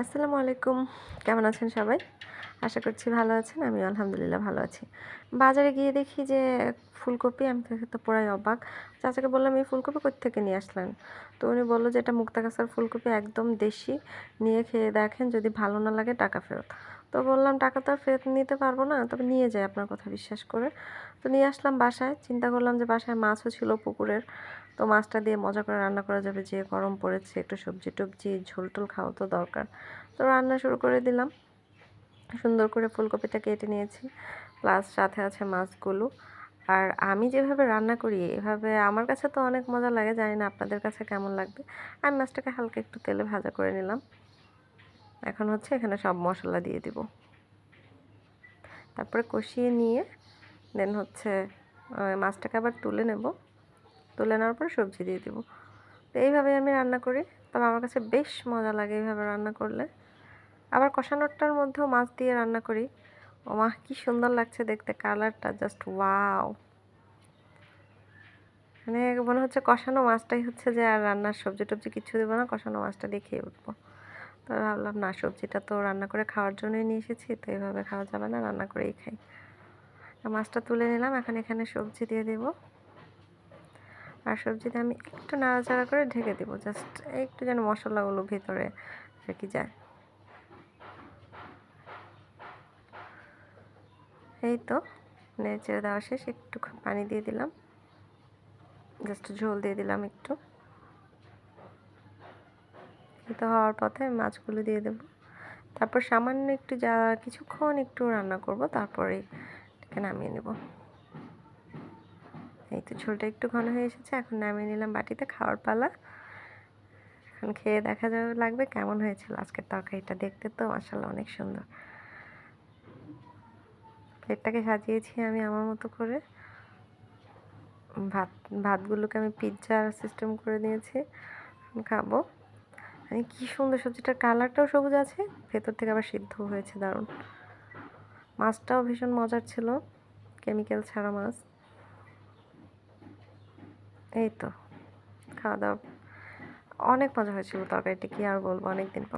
আসসালামু আলাইকুম। কেমন আছেন সবাই? আশা করছি ভালো আছেন আমি আলহামদুলিল্লাহ ভালো আছি। বাজারে গিয়ে দেখি যে ফুলকপি, আমি তো পড়াই অবাক। চাচাকে বললাম, এই ফুলকপি থেকে নিয়ে আসলেন? তো উনি বলল যে, এটা মুক্তাগাছার ফুলকপি, একদম দেশি। নিয়ে খেয়ে দেখেন, যদি ভালো না লাগে টাকা ফেরত। তো বললাম, টাকা তো আর ফেরত নিতে পারব না। তবে নিয়ে যাই আপনার কথা বিশ্বাস করে। তো নিয়ে আসলাম বাসায়। চিন্তা করলাম যে বাসায় মাছও ছিল পুকুরের। তো মাছটা দিয়ে মজা করে রান্না করা যাবে। যে গরম পড়েছে, একটু সবজি টবজি, ঝোল টোল খাওয়া তো দরকার। তো রান্না শুরু করে দিলাম। সুন্দর করে ফুলকপিটা কেটে নিয়েছি। প্লাস সাথে আছে মাছগুলো। আর আমি যেভাবে রান্না করি, এভাবে আমার কাছে তো অনেক মজা লাগে। জানি না আপনাদের কাছে কেমন লাগবে। আমি মাছটাকে হালকা একটু তেলে ভাজা করে নিলাম। এখন হচ্ছে এখানে সব মশলা দিয়ে দিব। তারপরে কষিয়ে নিয়ে দেন হচ্ছে মাছটাকে আবার তুলে নেব। তুলে নেওয়ার পর সবজি দিয়ে দিব। তো এইভাবেই আমি রান্না করি। তবে আমার কাছে বেশ মজা লাগে এইভাবে রান্না করলে। আবার কষানোরটার মধ্যেও মাছ দিয়ে রান্না করি। ও মা কী সুন্দর লাগছে দেখতে কালারটা জাস্ট ওয়াও মানে মনে হচ্ছে কষানো মাছটাই হচ্ছে যে আর রান্নার সবজি টবজি কিছু দেবো না, কষানো মাছটা দিয়ে খেয়ে উঠবো। তো ভাবলাম, না, সবজিটা তো রান্না করে খাওয়ার জন্যই নিয়ে এসেছি, তো এইভাবে খাওয়া যাবে না, রান্না করেই খাই। মাছটা তুলে নিলাম, এখন এখানে সবজি দিয়ে দেবো। আর সবজিতে আমি একটু নাড়াচাড়া করে ঢেকে দেবো, জাস্ট একটু যেন মশলাগুলো ভিতরে রেখে যায়। এই তো, নেড়ে দেওয়া শেষ একটু পানি দিয়ে দিলাম। জাস্ট ঝোল দিয়ে দিলাম একটু। তো হওয়ার পথে আমি মাছগুলো দিয়ে দেব। তারপর সামান্য একটু যা, কিছুক্ষণ একটু রান্না করব, তারপরে এটাকে নামিয়ে নেব। এই তো ঝোলটা একটু ঘন হয়ে এসেছে, এখন নামিয়ে নিলাম বাটিতে খাওয়ার পালা। এখন খেয়ে দেখা যাবে, লাগবে কেমন হয়েছিল আজকের তরকারিটা দেখতে তো মাসাল্লাহ অনেক সুন্দর। প্লেটটাকে সাজিয়েছি আমি আমার মতো করে। ভাত, ভাতগুলোকে আমি পিৎজার সিস্টেম করে দিয়েছি। খাব। মানে কী সুন্দর সবজিটার কালারটাও সবুজ আছে, ভেতর থেকে আবার সিদ্ধ হয়েছে দারুণ। মাছটাও ভীষণ মজার ছিল কেমিক্যাল ছাড়া মাছ। এই তো, খাওয়া দাওয়া। অনেক মজা হয়েছিল তরকারিটা, কি আর বলব, অনেকদিন পর।